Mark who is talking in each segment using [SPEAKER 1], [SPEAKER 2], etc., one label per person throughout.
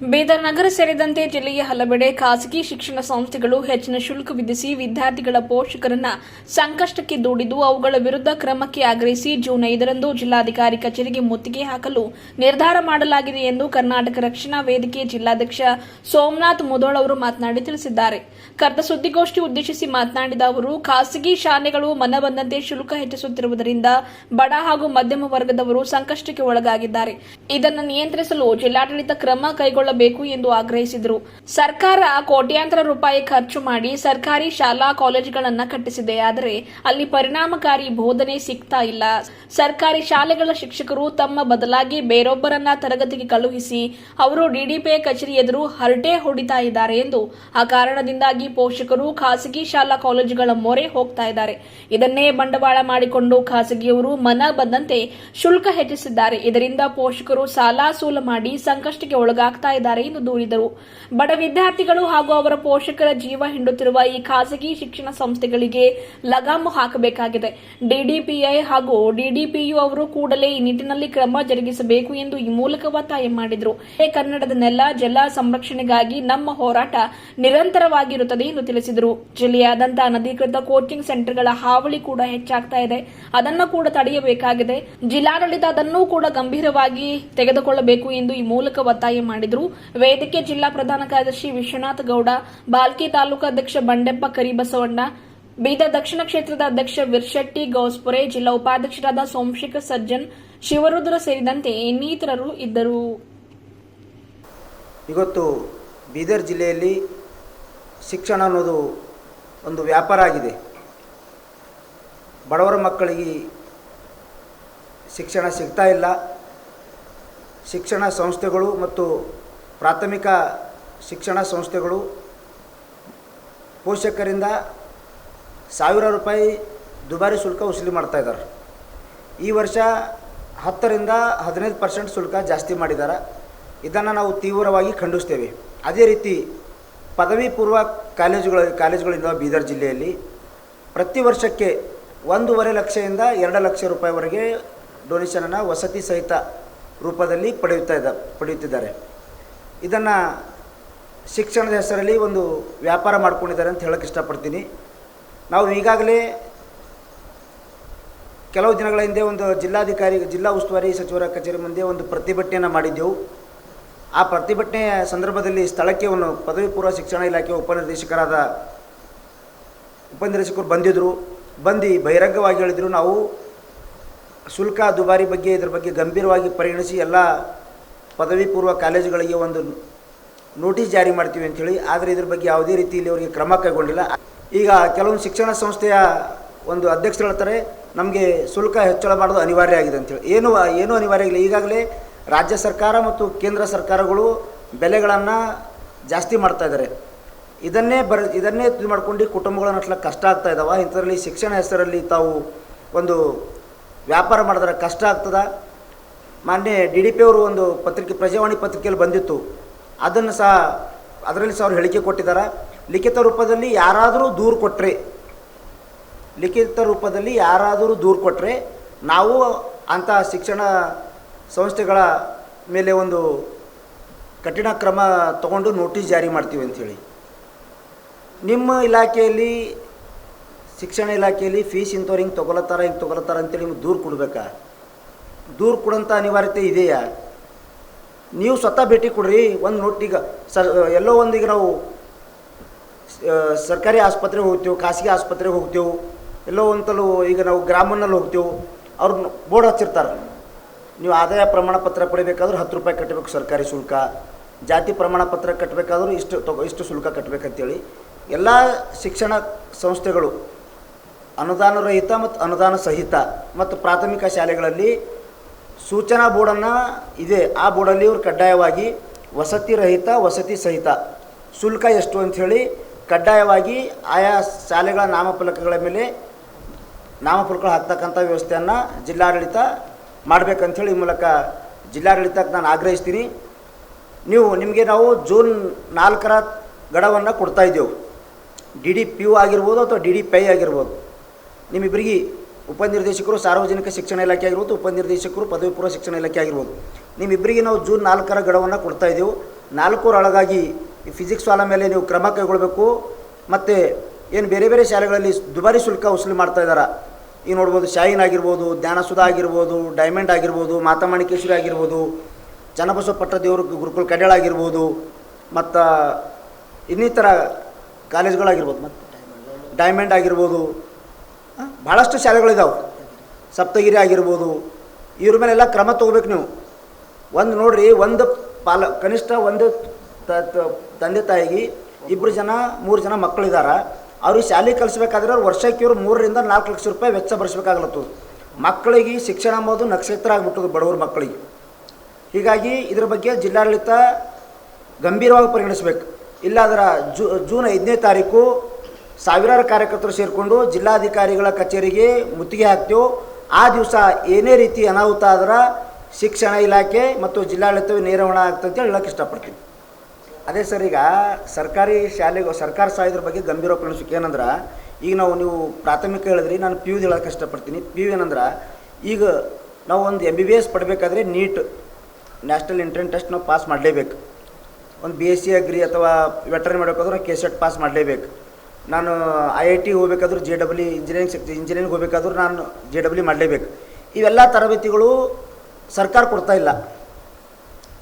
[SPEAKER 1] ಬೀದರ್ ನಗರ ಸೇರಿದಂತೆ ಜಿಲ್ಲೆಯ ಹಲವೆಡೆ ಖಾಸಗಿ ಶಿಕ್ಷಣ ಸಂಸ್ಥೆಗಳು ಹೆಚ್ಚಿನ ಶುಲ್ಕ ವಿಧಿಸಿ ವಿದ್ಯಾರ್ಥಿಗಳ ಪೋಷಕರನ್ನ ಸಂಕಷ್ಟಕ್ಕೆ ದೂಡಿದ್ದು, ಅವುಗಳ ವಿರುದ್ಧ ಕ್ರಮಕ್ಕೆ ಆಗ್ರಹಿಸಿ ಜೂನ್ ಐದರಂದು ಜಿಲ್ಲಾಧಿಕಾರಿ ಕಚೇರಿಗೆ ಮುತ್ತಿಗೆ ಹಾಕಲು ನಿರ್ಧಾರ ಮಾಡಲಾಗಿದೆ ಎಂದು ಕರ್ನಾಟಕ ರಕ್ಷಣಾ ವೇದಿಕೆ ಜಿಲ್ಲಾಧ್ಯಕ್ಷ ಸೋಮನಾಥ್ ಮುದೋಳ್ ಅವರು ಮಾತನಾಡಿ ತಿಳಿಸಿದ್ದಾರೆ. ಕರ್ತ ಸುದ್ದಿಗೋಷ್ಠಿ ಉದ್ದೇಶಿಸಿ ಮಾತನಾಡಿದ ಅವರು, ಖಾಸಗಿ ಶಾಲೆಗಳು ಮನಬಂದಂತೆ ಶುಲ್ಕ ಹೆಚ್ಚಿಸುತ್ತಿರುವುದರಿಂದ ಬಡ ಹಾಗೂ ಮಧ್ಯಮ ವರ್ಗದವರು ಸಂಕಷ್ಟಕ್ಕೆ ಒಳಗಾಗಿದ್ದಾರೆ. ಇದನ್ನು ನಿಯಂತ್ರಿಸಲು ಜಿಲ್ಲಾಡಳಿತ ಕ್ರಮ ಕೈಗೊಳ್ಳಬೇಕು ಎಂದು ಆಗ್ರಹಿಸಿದರು. ಸರ್ಕಾರ ಕೋಟ್ಯಾಂತರ ರೂಪಾಯಿ ಖರ್ಚು ಮಾಡಿ ಸರ್ಕಾರಿ ಶಾಲಾ ಕಾಲೇಜುಗಳನ್ನು ಕಟ್ಟಿಸಿದೆ. ಆದರೆ ಅಲ್ಲಿ ಪರಿಣಾಮಕಾರಿ ಬೋಧನೆ ಸಿಗ್ತಾ ಇಲ್ಲ. ಸರ್ಕಾರಿ ಶಾಲೆಗಳ ಶಿಕ್ಷಕರು ತಮ್ಮ ಬದಲಾಗಿ ಬೇರೊಬ್ಬರನ್ನ ತರಗತಿಗೆ ಕಳುಹಿಸಿ ಅವರು ಡಿಡಿಪಿ ಕಚೇರಿ ಎದುರು ಹರಟೆ ಹೊಡಿತಾ ಇದ್ದಾರೆ ಎಂದು ಆ ಕಾರಣದಿಂದಾಗಿ ಪೋಷಕರು ಖಾಸಗಿ ಶಾಲಾ ಕಾಲೇಜುಗಳ ಮೊರೆ ಹೋಗ್ತಾ ಇದ್ದಾರೆ. ಇದನ್ನೇ ಬಂಡವಾಳ ಮಾಡಿಕೊಂಡು ಖಾಸಗಿಯವರು ಮನ ಬಂದಂತೆ ಶುಲ್ಕ ಹೆಚ್ಚಿಸಿದ್ದಾರೆ. ಇದರಿಂದ ಪೋಷಕರು ಸಾಲ ಸೂಲ ಮಾಡಿ ಸಂಕಷ್ಟಕ್ಕೆ ಒಳಗಾಗ್ತಾ ಇದ್ದಾರೆ ಎಂದು ದೂರಿದರು. ಬಡ ವಿದ್ಯಾರ್ಥಿಗಳು ಹಾಗೂ ಅವರ ಪೋಷಕರ ಜೀವ ಹಿಂಡುತ್ತಿರುವ ಈ ಖಾಸಗಿ ಶಿಕ್ಷಣ ಸಂಸ್ಥೆಗಳಿಗೆ ಲಗಾಮು ಹಾಕಬೇಕಾಗಿದೆ. ಡಿಡಿಪಿಐ ಹಾಗೂ ಡಿಡಿಪಿಯು ಅವರು ಕೂಡಲೇ ಈ ನಿಟ್ಟಿನಲ್ಲಿ ಕ್ರಮ ಜರುಗಿಸಬೇಕು ಎಂದು ಈ ಮೂಲಕ ಒತ್ತಾಯ ಮಾಡಿದರು. ಕನ್ನಡದ ನೆಲ ಜಲ ಸಂರಕ್ಷಣೆಗಾಗಿ ನಮ್ಮ ಹೋರಾಟ ನಿರಂತರವಾಗಿರುತ್ತದೆ ಎಂದು ತಿಳಿಸಿದರು. ಜಿಲ್ಲೆಯಾದಂತಹ ಅನಧಿಕೃತ ಕೋಚಿಂಗ್ ಸೆಂಟರ್ಗಳ ಹಾವಳಿ ಕೂಡ ಹೆಚ್ಚಾಗ್ತಾ ಇದೆ. ಅದನ್ನು ಕೂಡ ತಡೆಯಬೇಕಾಗಿದೆ. ಜಿಲ್ಲಾಡಳಿತ ಅದನ್ನೂ ಕೂಡ ಗಂಭೀರವಾಗಿ ತೆಗೆದುಕೊಳ್ಳಬೇಕು ಎಂದು ಈ ಮೂಲಕ ಒತ್ತಾಯ ಮಾಡಿದರು. ವೇದಿಕೆ ಜಿಲ್ಲಾ ಪ್ರಧಾನ ಕಾರ್ಯದರ್ಶಿ ವಿಶ್ವನಾಥ ಗೌಡ, ಬಾಲ್ಕಿ ತಾಲೂಕು ಅಧ್ಯಕ್ಷ ಬಂಡೆಪ್ಪ ಕರಿಬಸವಣ್ಣ ಬೀದರ್ ದಕ್ಷಿಣ ಕ್ಷೇತ್ರದ ಅಧ್ಯಕ್ಷ ವಿರ್ಶೆಟ್ಟಿ ಗೌಸ್ಪುರೆ, ಜಿಲ್ಲಾ ಉಪಾಧ್ಯಕ್ಷರಾದ ಸೋಮಶೇಖರ್ ಸಜ್ಜನ್, ಶಿವರುದ್ರ ಸೇರಿದಂತೆ ಇನ್ನಿತರರು ಇದ್ದರು.
[SPEAKER 2] ಇವತ್ತು ಬೀದರ್ ಜಿಲ್ಲೆಯಲ್ಲಿ ಶಿಕ್ಷಣ ಅನ್ನೋದು ಒಂದು ವ್ಯಾಪಾರ ಆಗಿದೆ. ಬಡವರ ಮಕ್ಕಳಿಗೆ ಶಿಕ್ಷಣ ಸಿಗ್ತಾ ಇಲ್ಲ. ಶಿಕ್ಷಣ ಸಂಸ್ಥೆಗಳು ಮತ್ತು ಪ್ರಾಥಮಿಕ ಶಿಕ್ಷಣ ಸಂಸ್ಥೆಗಳು ಪೋಷಕರಿಂದ ಸಾವಿರ ರೂಪಾಯಿ ದುಬಾರಿ ಶುಲ್ಕ ವಸೂಲಿ ಮಾಡ್ತಾ ಇದ್ದಾರೆ. ಈ ವರ್ಷ ಹತ್ತರಿಂದ ಹದಿನೈದು ಪರ್ಸೆಂಟ್ ಶುಲ್ಕ ಜಾಸ್ತಿ ಮಾಡಿದ್ದಾರೆ. ಇದನ್ನು ನಾವು ತೀವ್ರವಾಗಿ ಖಂಡಿಸ್ತೇವೆ. ಅದೇ ರೀತಿ ಪದವಿ ಪೂರ್ವ ಕಾಲೇಜುಗಳ, ಕಾಲೇಜುಗಳಿಂದ ಬೀದರ್ ಜಿಲ್ಲೆಯಲ್ಲಿ ಪ್ರತಿ ವರ್ಷಕ್ಕೆ ಒಂದೂವರೆ ಲಕ್ಷದಿಂದ ಎರಡು ಲಕ್ಷ ರೂಪಾಯಿವರೆಗೆ ಡೊನೇಷನನ್ನು ವಸತಿ ಸಹಿತ ರೂಪದಲ್ಲಿ ಪಡೆಯುತ್ತಾ ಇದ್ದ ಪಡೆಯುತ್ತಿದ್ದಾರೆ. ಇದನ್ನು ಶಿಕ್ಷಣದ ಹೆಸರಲ್ಲಿ ಒಂದು ವ್ಯಾಪಾರ ಮಾಡ್ಕೊಂಡಿದ್ದಾರೆ ಅಂತ ಹೇಳಕ್ಕೆ ಇಷ್ಟಪಡ್ತೀನಿ. ನಾವು ಈಗಾಗಲೇ ಕೆಲವು ದಿನಗಳ ಹಿಂದೆ ಒಂದು ಜಿಲ್ಲಾಧಿಕಾರಿ, ಜಿಲ್ಲಾ ಉಸ್ತುವಾರಿ ಸಚಿವರ ಕಚೇರಿ ಮುಂದೆ ಒಂದು ಪ್ರತಿಭಟನೆಯನ್ನು ಮಾಡಿದ್ದೆವು. ಆ ಪ್ರತಿಭಟನೆಯ ಸಂದರ್ಭದಲ್ಲಿ ಸ್ಥಳಕ್ಕೆ ಒಂದು ಪದವಿ ಪೂರ್ವ ಶಿಕ್ಷಣ ಇಲಾಖೆಯ ಉಪನಿರ್ದೇಶಕರಾದ ಉಪನಿರ್ದೇಶಕರು ಬಂದಿದ್ದರು ಬಂದು ಬಹಿರಂಗವಾಗಿ ಹೇಳಿದರು, ನಾವು ಶುಲ್ಕ ದುಬಾರಿ ಬಗ್ಗೆ, ಇದರ ಬಗ್ಗೆ ಗಂಭೀರವಾಗಿ ಪರಿಗಣಿಸಿ ಎಲ್ಲ ಪದವಿ ಪೂರ್ವ ಕಾಲೇಜುಗಳಿಗೆ ಒಂದು ನೋಟಿಸ್ ಜಾರಿ ಮಾಡ್ತೀವಿ ಅಂಥೇಳಿ ಆದರೆ ಇದ್ರ ಬಗ್ಗೆ ಯಾವುದೇ ರೀತಿಯಲ್ಲಿ ಅವರಿಗೆ ಕ್ರಮ ಕೈಗೊಂಡಿಲ್ಲ. ಈಗ ಕೆಲವೊಂದು ಶಿಕ್ಷಣ ಸಂಸ್ಥೆಯ ಒಂದು ಅಧ್ಯಕ್ಷರು ಹೇಳ್ತಾರೆ, ನಮಗೆ ಶುಲ್ಕ ಹೆಚ್ಚಳ ಮಾಡೋದು ಅನಿವಾರ್ಯ ಆಗಿದೆ ಅಂತೇಳಿ. ಏನು, ಏನೂ ಅನಿವಾರ್ಯ ಇಲ್ಲ. ಈಗಾಗಲೇ ರಾಜ್ಯ ಸರ್ಕಾರ ಮತ್ತು ಕೇಂದ್ರ ಸರ್ಕಾರಗಳು ಬೆಲೆಗಳನ್ನು ಜಾಸ್ತಿ ಮಾಡ್ತಾ ಇದ್ದಾರೆ. ಇದನ್ನೇ ಬರ, ಇದನ್ನೇ ಇದು ಮಾಡ್ಕೊಂಡು ಕುಟುಂಬಗಳ ನಟ್ಲ ಕಷ್ಟ ಆಗ್ತಾ ಇದ್ದಾವೆ ಇಂಥದ್ರಲ್ಲಿ ಶಿಕ್ಷಣ ಹೆಸರಲ್ಲಿ ತಾವು ಒಂದು ವ್ಯಾಪಾರ ಮಾಡಿದ್ರೆ ಕಷ್ಟ ಆಗ್ತದ. ಮಾನ್ಯ ಡಿ ಡಿ ಪಿ ಅವರು ಒಂದು ಪತ್ರಿಕೆ, ಪ್ರಜಾವಾಣಿ ಪತ್ರಿಕೆಯಲ್ಲಿ ಬಂದಿತ್ತು. ಅದನ್ನು ಸಹ, ಅದರಲ್ಲಿ ಸಹ ಅವರು ಹೇಳಿಕೆ ಕೊಟ್ಟಿದ್ದಾರೆ. ಲಿಖಿತ ರೂಪದಲ್ಲಿ ಯಾರಾದರೂ ದೂರು ಕೊಟ್ಟರೆ ಲಿಖಿತ ರೂಪದಲ್ಲಿ ಯಾರಾದರೂ ದೂರು ಕೊಟ್ಟರೆ ನಾವು ಅಂಥ ಶಿಕ್ಷಣ ಸಂಸ್ಥೆಗಳ ಮೇಲೆ ಒಂದು ಕಠಿಣ ಕ್ರಮ ತಗೊಂಡು ನೋಟಿಸ್ ಜಾರಿ ಮಾಡ್ತೀವಿ ಅಂಥೇಳಿ. ನಿಮ್ಮ ಇಲಾಖೆಯಲ್ಲಿ, ಶಿಕ್ಷಣ ಇಲಾಖೆಯಲ್ಲಿ ಫೀಸ್ ಇಂಥವ್ರು ಹಿಂಗೆ ತೊಗೊಲತ್ತಾರ ಹಿಂಗೆ ತೊಗೊಲತ್ತಾರ ಅಂತೇಳಿ ನಿಮ್ಗೆ ದೂರು ಕೊಡ್ಬೇಕಾ? ದೂರು ಕೊಡೋಂಥ ಅನಿವಾರ್ಯತೆ ಇದೆಯಾ? ನೀವು ಸ್ವತಃ ಭೇಟಿ ಕೊಡ್ರಿ, ಒಂದು ನೋಟ್ ಈಗ ಸರ್, ಎಲ್ಲೋ ಒಂದೀಗ ನಾವು ಸರ್ಕಾರಿ ಆಸ್ಪತ್ರೆಗೆ ಹೋಗ್ತೇವೆ, ಖಾಸಗಿ ಆಸ್ಪತ್ರೆಗೆ ಹೋಗ್ತೇವೆ, ಎಲ್ಲೋ ಒಂತಲೂ ಈಗ ನಾವು ಗ್ರಾಮನಲ್ಲಿ ಹೋಗ್ತೇವೆ ಅವ್ರು ಬೋರ್ಡ್ ಹಚ್ಚಿರ್ತಾರೆ. ನೀವು ಆದಾಯ ಪ್ರಮಾಣ ಪತ್ರ ಪಡಿಬೇಕಾದ್ರೆ ಹತ್ತು ರೂಪಾಯಿ ಕಟ್ಟಬೇಕು ಸರ್ಕಾರಿ ಶುಲ್ಕ, ಜಾತಿ ಪ್ರಮಾಣ ಪತ್ರ ಕಟ್ಟಬೇಕಾದ್ರೂ ಇಷ್ಟು ತಗೋ, ಇಷ್ಟು ಶುಲ್ಕ ಕಟ್ಟಬೇಕಂತೇಳಿ ಎಲ್ಲ ಶಿಕ್ಷಣ ಸಂಸ್ಥೆಗಳು ಅನುದಾನರಹಿತ ಮತ್ತು ಅನುದಾನ ಸಹಿತ ಮತ್ತು ಪ್ರಾಥಮಿಕ ಶಾಲೆಗಳಲ್ಲಿ ಸೂಚನಾ ಬೋರ್ಡನ್ನು ಇದೆ. ಆ ಬೋರ್ಡಲ್ಲಿ ಇವರು ಕಡ್ಡಾಯವಾಗಿ ವಸತಿ ರಹಿತ, ವಸತಿ ಸಹಿತ. ಶುಲ್ಕ ಎಷ್ಟು ಅಂಥೇಳಿ ಕಡ್ಡಾಯವಾಗಿ ಆಯಾ ಶಾಲೆಗಳ ನಾಮಫಲಕಗಳ ಮೇಲೆ ನಾಮಫಲಕಗಳು ಹಾಕ್ತಕ್ಕಂಥ ವ್ಯವಸ್ಥೆಯನ್ನು ಜಿಲ್ಲಾಡಳಿತ ಮಾಡಬೇಕಂಥೇಳಿ ಈ ಮೂಲಕ ಜಿಲ್ಲಾಡಳಿತಕ್ಕೆ ನಾನು ಆಗ್ರಹಿಸ್ತೀನಿ. ನೀವು ನಿಮಗೆ ನಾವು ಜೂನ್ ನಾಲ್ಕರ ಗಡವನ್ನು ಕೊಡ್ತಾ ಇದ್ದೇವೆ. ಡಿ ಡಿ ಪಿ ಯು ಆಗಿರ್ಬೋದು ಅಥವಾ ಡಿ ಡಿ ಪೈ ಆಗಿರ್ಬೋದು. ನಿಮ್ಮಿಬ್ಬರಿಗೆ ಉಪನಿರ್ದೇಶಕರು ಸಾರ್ವಜನಿಕ ಶಿಕ್ಷಣ ಇಲಾಖೆ ಆಗಿರ್ಬೋದು, ಉಪನಿರ್ದೇಶಕರು ಪದವಿ ಪೂರ್ವ ಶಿಕ್ಷಣ ಇಲಾಖೆ ಆಗಿರ್ಬೋದು. ನಿಮ್ಮಿಬ್ಬರಿಗೆ ನಾವು ಜೂನ್ ನಾಲ್ಕರ ಗಡವನ್ನು ಕೊಡ್ತಾ ಇದ್ದೆವು. ನಾಲ್ಕರೊಳಗಾಗಿ ಫಿಸಿಕ್ಸ್ ಸಾಲ ಮೇಲೆ ನೀವು ಕ್ರಮ ಕೈಗೊಳ್ಳಬೇಕು. ಮತ್ತು ಏನು ಬೇರೆ ಬೇರೆ ಶಾಲೆಗಳಲ್ಲಿ ದುಬಾರಿ ಶುಲ್ಕ ವಸೂಲಿ ಮಾಡ್ತಾ ಇದ್ದಾರೆ? ಈಗ ನೋಡ್ಬೋದು, ಶಾಯಿನ್ ಆಗಿರ್ಬೋದು, ಜ್ಞಾನಸುಧ ಆಗಿರ್ಬೋದು ಡೈಮಂಡ್ ಆಗಿರ್ಬೋದು, ಮಾತಾಮಾಣಿಕೇಶ್ವರಿ ಆಗಿರ್ಬೋದು ಚನ್ನಬಸವ ಪಟ್ಟದೇವರು ಗುರುಕುಲ್ ಕಡ್ಯಾಳ ಆಗಿರ್ಬೋದು, ಮತ್ತು ಇನ್ನಿತರ ಕಾಲೇಜ್ಗಳಾಗಿರ್ಬೋದು, ಮತ್ತು ಡೈಮಂಡ್ ಆಗಿರ್ಬೋದು ಭಾಳಷ್ಟು ಶಾಲೆಗಳಿದಾವೆ. ಸಪ್ತಗಿರಿ ಆಗಿರ್ಬೋದು, ಇವ್ರ ಮೇಲೆಲ್ಲ ಕ್ರಮ ತೊಗೋಬೇಕು ನೀವು. ಒಂದು ನೋಡ್ರಿ, ಒಂದು ಪಾಲ, ಕನಿಷ್ಠ ಒಂದು ತಂದೆ ತಾಯಿಗೆ ಇಬ್ಬರು ಜನ, ಮೂರು ಜನ ಮಕ್ಕಳಿದ್ದಾರೆ ಅವ್ರಿಗೆ ಶಾಲೆ ಕಲಿಸ್ಬೇಕಾದ್ರೆ ಅವ್ರು ವರ್ಷಕ್ಕೆ ಇವ್ರು ಮೂರರಿಂದ ನಾಲ್ಕು ಲಕ್ಷ ರೂಪಾಯಿ ವೆಚ್ಚ ಭರಿಸ್ಬೇಕಾಗ್ಲತ್ತದು ಮಕ್ಕಳಿಗೆ ಶಿಕ್ಷಣ ಅಂಬೋದು ನಕ್ಷತ್ರ ಆಗ್ಬಿಟ್ಟದು ಬಡವ್ರ ಮಕ್ಕಳಿಗೆ. ಹೀಗಾಗಿ ಇದ್ರ ಬಗ್ಗೆ ಜಿಲ್ಲಾಡಳಿತ ಗಂಭೀರವಾಗಿ ಪರಿಗಣಿಸಬೇಕು. ಇಲ್ಲಾದ್ರೆ ಜೂ, ಜೂನ್ ಐದನೇ ತಾರೀಕು ಸಾವಿರಾರು ಕಾರ್ಯಕರ್ತರು ಸೇರಿಕೊಂಡು ಜಿಲ್ಲಾಧಿಕಾರಿಗಳ ಕಚೇರಿಗೆ ಮುತ್ತಿಗೆ ಹಾಕ್ತೇವೆ ಆ ದಿವಸ ಏನೇ ರೀತಿ ಅನಾಹುತ ಆದ್ರೆ ಶಿಕ್ಷಣ ಇಲಾಖೆ ಮತ್ತು ಜಿಲ್ಲಾಡಳಿತವೇ ನೇರವಣ ಆಗ್ತದೆ ಆಗ್ತಂತ ಹೇಳಕ್ಕೆ ಇಷ್ಟಪಡ್ತೀನಿ. ಅದೇ ಸರ್, ಈಗ ಸರ್ಕಾರಿ ಶಾಲೆಗೆ, ಸರ್ಕಾರ ಸಹಾಯದ್ರ ಬಗ್ಗೆ ಗಂಭೀರ ಪ್ರಣಿಸಿಕೆ ಏನಂದ್ರೆ, ಈಗ ನಾವು ನೀವು ಪ್ರಾಥಮಿಕ ಹೇಳಿದ್ರಿ, ನಾನು ಪಿ ಯು ಹೇಳಕ್ಕೆ ಇಷ್ಟಪಡ್ತೀನಿ. ಪಿ ಯು ಏನಂದ್ರೆ, ಈಗ ನಾವು ಒಂದು ಎಂ ಬಿ ಬಿ ಎಸ್ ಪಡಬೇಕಾದ್ರೆ ನೀಟ್, ನ್ಯಾಷನಲ್ ಎಂಟ್ರೆನ್ಸ್ ಟೆಸ್ಟ್ ನಾವು ಪಾಸ್ ಮಾಡಲೇಬೇಕು. ಒಂದು ಬಿ ಎಸ್ ಸಿ, ಅಗ್ರಿ ಅಥವಾ ವೆಟರ್ನರಿ ಮಾಡಬೇಕಾದ್ರೆ ಕೆ ಸೆಟ್ ಪಾಸ್ ಮಾಡಲೇಬೇಕು. ನಾನು ಐ ಐ ಟಿ ಹೋಗ್ಬೇಕಾದ್ರೂ ಜೆ ಡಬ್ಲ್ಯೂ ಇಂಜಿನಿಯರಿಂಗ್ ಸೆಕ್ ಇಂಜಿನಿಯರಿಂಗ್ ಹೋಗ್ಬೇಕಾದ್ರೂ ನಾನು ಜೆ ಡಬ್ಲ್ಯೂ ಮಾಡಲೇಬೇಕು. ಇವೆಲ್ಲ ತರಬೇತಿಗಳು ಸರ್ಕಾರ ಕೊಡ್ತಾ ಇಲ್ಲ.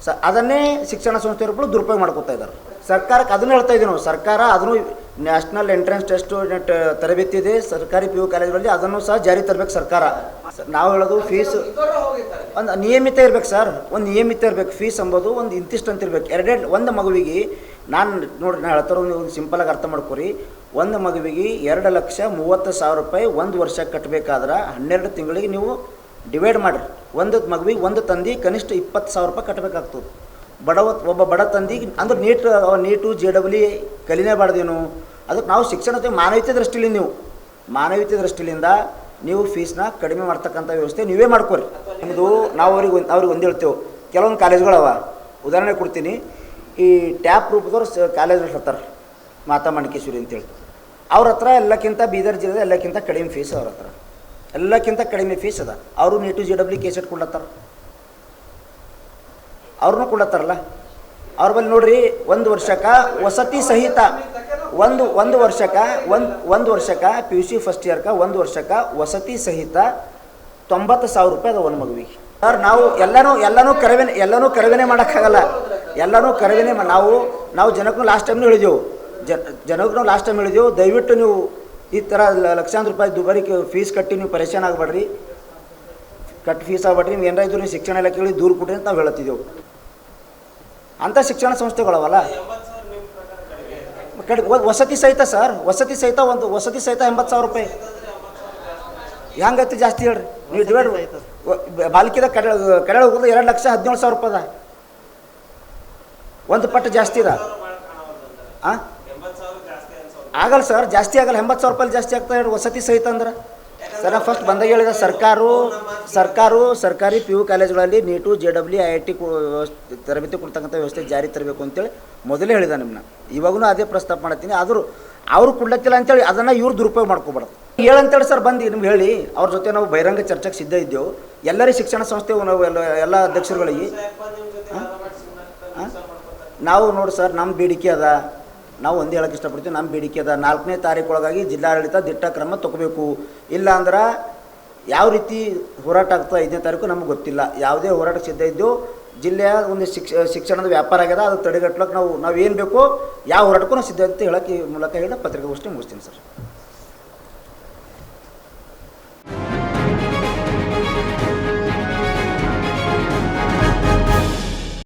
[SPEAKER 2] ಸ, ಅದನ್ನೇ ಶಿಕ್ಷಣ ಸಂಸ್ಥೆಯವರು ದುರುಪಯೋಗ ಮಾಡ್ಕೊತಾ ಇದ್ದಾರೆ. ಸರ್ಕಾರಕ್ಕೆ ಅದನ್ನು ಹೇಳ್ತಾ ಇದ್ದೀವಿ ನಾವು ಸರ್ಕಾರ ಅದನ್ನು ನ್ಯಾಷನಲ್ ಎಂಟ್ರೆನ್ಸ್ ಟೆಸ್ಟ್ ತರಬೇತಿ ಇದೆ, ಸರ್ಕಾರಿ ಪಿ ಯು ಕಾಲೇಜುಗಳಲ್ಲಿ ಅದನ್ನು ಸಹ ಜಾರಿ ತರಬೇಕು ಸರ್ಕಾರ. ನಾವು ಹೇಳೋದು ಫೀಸ್ ಒಂದು ನಿಯಮಿತ ಇರ್ಬೇಕು ಸರ್, ಒಂದು ನಿಯಮಿತ ಇರ್ಬೇಕು, ಫೀಸ್ ಅಂಬೋದು, ಒಂದು ಇಂತಿಷ್ಟು ಅಂತ ಇರ್ಬೇಕು. ಎರಡೆರಡು, ಒಂದು ಮಗುವಿಗೆ ನಾನು ನೋಡಿ ನಾನು ಹೇಳ್ತಾರ ಒಂದು ಸಿಂಪಲಾಗಿ ಅರ್ಥ ಮಾಡ್ಕೊರಿ. ಒಂದು ಮಗುವಿಗೆ ಎರಡು ಲಕ್ಷ ಮೂವತ್ತು ಸಾವಿರ ರೂಪಾಯಿ ಒಂದು ವರ್ಷ ಕಟ್ಟಬೇಕಾದ್ರೆ ಹನ್ನೆರಡು ತಿಂಗಳಿಗೆ ನೀವು ಡಿವೈಡ್ ಮಾಡಿರಿ. ಒಂದು ಮಗುವಿಗೆ ಒಂದು ತಂದಿ ಕನಿಷ್ಠ ಇಪ್ಪತ್ತು ಸಾವಿರ ರೂಪಾಯಿ ಕಟ್ಟಬೇಕಾಗ್ತದೆ ಬಡವ ಒಬ್ಬ ಬಡ ತಂದಿಗೆ ಅಂದ್ರೆ ನೀಟ್, ನೀಟು, ಜೆ ಕಲಿನೇ ಕಲಿನೇಬಾರ್ದೇನು ಅದಕ್ಕೆ ನಾವು ಶಿಕ್ಷಣ ಮಾನವೀಯತೆ ದೃಷ್ಟಿಲಿ ನೀವು. ಮಾನವೀಯತೆ ದೃಷ್ಟಿಲಿಂದ ನೀವು ಫೀಸ್ನ ಕಡಿಮೆ ಮಾಡ್ತಕ್ಕಂಥ ವ್ಯವಸ್ಥೆ ನೀವೇ ಮಾಡ್ಕೊರಿ. ನಿಮ್ಮದು ನಾವು ಅವ್ರಿಗೆ ಅವ್ರಿಗೆ ಒಂದು ಹೇಳ್ತೇವೆ. ಕೆಲವೊಂದು ಕಾಲೇಜ್ಗಳವ ಉದಾಹರಣೆ ಕೊಡ್ತೀನಿ. ಈ ಟ್ಯಾಪ್ ರೂಪದವ್ರು ಕಾಲೇಜ್ ಹತ್ತಾರ ಮಾತಾ ಮಣಿಕೇಶ್ವರಿ ಅಂತೇಳಿ. ಅವ್ರ ಹತ್ರ ಎಲ್ಲಕ್ಕಿಂತ ಬೀದರ್ ಜಿಲ್ಲೆ ಎಲ್ಲಕ್ಕಿಂತ ಕಡಿಮೆ ಫೀಸ್ ಅವ್ರ ಹತ್ರ. ಎಲ್ಲಕ್ಕಿಂತ ಕಡಿಮೆ ಫೀಸ್ ಅದ. ಅವರು ನೀಟು ಜಿ ಡಬ್ಲ್ಯೂ ಕೇಸೆಟ್ ಕೊಡ್ಲತ್ತಾರ. ಅವ್ರನ್ನೂ ಕೊಡತ್ತಾರಲ್ಲ ಅವ್ರ ಬಳಿ ನೋಡ್ರಿ, ಒಂದು ವರ್ಷಕ್ಕೆ ವಸತಿ ಸಹಿತ ಒಂದು ಒಂದು ವರ್ಷಕ್ಕೆ, ಒಂದು ಒಂದು ವರ್ಷಕ್ಕೆ ಪಿ ಯು ಸಿ ಫಸ್ಟ್ ಇಯರ್ಗೆ ಒಂದು ವರ್ಷಕ್ಕೆ ವಸತಿ ಸಹಿತ ತೊಂಬತ್ತು ಸಾವಿರ ರೂಪಾಯಿ ಅದ ಒಂದು ಮಗುವಿಗೆ. ಸರ್, ನಾವು ಎಲ್ಲನೂ ಎಲ್ಲನೂ ಕರವೇನೆ ಎಲ್ಲನೂ ಕರವೇನೆ ಮಾಡೋಕ್ಕಾಗಲ್ಲ. ಎಲ್ಲನೂ ಕರವೇನೆ ನಾವು ನಾವು ಜನಕ್ಕೂ ಲಾಸ್ಟ್ ಟೈಮ್ನೂ ಹೇಳಿದೆವು. ಜನ ಜನಕ್ಕೂ ಲಾಸ್ಟ್ ಟೈಮ್ ಹೇಳಿದೆವು. ದಯವಿಟ್ಟು ನೀವು ಈ ಥರ ಲಕ್ಷಾಂತರ ರೂಪಾಯಿ ದುಬಾರಿ ಫೀಸ್ ಕಟ್ಟಿ ನೀವು ಪರೇಶಾನ್ ಆಗಬೇಡ್ರಿ. Cut fees ಆಗ್ಬೇಡ್ರಿ. ನೀವು ಏನಾರ ಇದ್ರು ನೀವು ಶಿಕ್ಷಣ ಇಲಾಖೆಗಳಿಗೆ ದೂರ ಕೊಡ್ರಿ ಅಂತ ನಾವು ಹೇಳುತ್ತಿದ್ದೆವು. ಅಂಥ ಶಿಕ್ಷಣ ಸಂಸ್ಥೆಗಳವಲ್ಲ? ಕಡೆ ವಸತಿ ಸಹಿತ ಸರ್ ವಸತಿ ಸಹಿತ ಒಂದು ವಸತಿ ಸಹಿತ ಎಂಬತ್ತು ಸಾವಿರ ರೂಪಾಯಿ. ಹೆಂಗೈತಿ ಜಾಸ್ತಿ ಹೇಳ್ರಿ. ನೀವು ಡಿವೈಡ್ ಬಾಲ್ಕಿದ ಕಡೆ ಕಡೆ ಹೋಗೋದು ಎರಡು ಲಕ್ಷ ಹದಿನೇಳು ಸಾವಿರ ರೂಪಾಯಿ ಒಂದು ಪಟ್ಟು ಜಾಸ್ತಿ ಇದೆ ಹಾಂ ಆಗಲ್ಲ ಸರ್, ಜಾಸ್ತಿ ಆಗಲ್ಲ. ಎಂಬತ್ತು ಸಾವಿರ ರೂಪಾಯಿ ಜಾಸ್ತಿ ಆಗ್ತಾ ಹೇಳಿ ವಸತಿ ಸಹಿತ ಅಂದ್ರೆ? ಸರ್ ಫಸ್ಟ್ ಬಂದಾಗ ಹೇಳಿದ ಸರ್ಕಾರು ಸರ್ಕಾರು, ಸರ್ಕಾರಿ ಪಿ ಯು ಕಾಲೇಜುಗಳಲ್ಲಿ NEET J W I I T ತರಬೇತಿ ಕೊಡ್ತಕ್ಕಂಥ ವ್ಯವಸ್ಥೆ ಜಾರಿ ತರಬೇಕು ಅಂತೇಳಿ ಮೊದಲೇ ಹೇಳಿದ ನಿಮ್ಮನ್ನ ಇವಾಗೂ ಅದೇ ಪ್ರಸ್ತಾಪ ಮಾಡ್ತೀನಿ. ಆದರೂ ಅವರು ಕೊಡ್ಲತ್ತಿಲ್ಲ ಅಂತೇಳಿ ಅದನ್ನು ಇವ್ರು ದುರುಪಯೋಗ ಮಾಡ್ಕೋಬಾರ್ದು. ಹೇಳಂತೇಳಿ ಸರ್, ಬಂದು ನಿಮ್ಗೆ ಹೇಳಿ. ಅವ್ರ ಜೊತೆ ನಾವು ಬಹಿರಂಗ ಚರ್ಚೆಗೆ ಸಿದ್ಧ ಇದ್ದೆವು. ಎಲ್ಲರೂ ಶಿಕ್ಷಣ ಸಂಸ್ಥೆ ನಾವು ಎಲ್ಲ ಎಲ್ಲ ಅಧ್ಯಕ್ಷರುಗಳಿಗೆ. ನಾವು ನೋಡಿ ಸರ್ ನಮ್ಮ ಬೇಡಿಕೆ ಅದ. ನಾವು ಒಂದು ಹೇಳಕ್ಕೆ ಇಷ್ಟಪಡ್ತೀವಿ ನಮ್ಮ ಬೇಡಿಕೆ ಅದ. ನಾಲ್ಕನೇ ತಾರೀಕು ಒಳಗಾಗಿ ಜಿಲ್ಲಾಡಳಿತ ದಿಟ್ಟ ಕ್ರಮ ತಗೋಬೇಕು. ಇಲ್ಲ ಅಂದ್ರೆ ಯಾವ ರೀತಿ ಹೋರಾಟ ಆಗ್ತದೆ ಐದನೇ ತಾರೀಕು ನಮ್ಗೆ ಗೊತ್ತಿಲ್ಲ. ಯಾವುದೇ ಹೋರಾಟ ಸಿದ್ಧ ಇದ್ದು ಜಿಲ್ಲೆಯ ಒಂದು ಶಿಕ್ಷ, ಶಿಕ್ಷಣದ ವ್ಯಾಪಾರ ಆಗ್ಯದ, ಅದು ತಡೆಗಟ್ಲಕ್ಕೆ ನಾವು ನಾವು ಏನು ಬೇಕೋ ಯಾವ ಹೋರಾಟಕ್ಕೂ ನಾವು ಸಿದ್ಧ ಅಂತ ಹೇಳಕ್ಕೆ ಮೂಲಕ ಹೇಳಿ ಪತ್ರಿಕಾಗೋಷ್ಠಿ ಮುಗಿಸ್ತೀನಿ ಸರ್.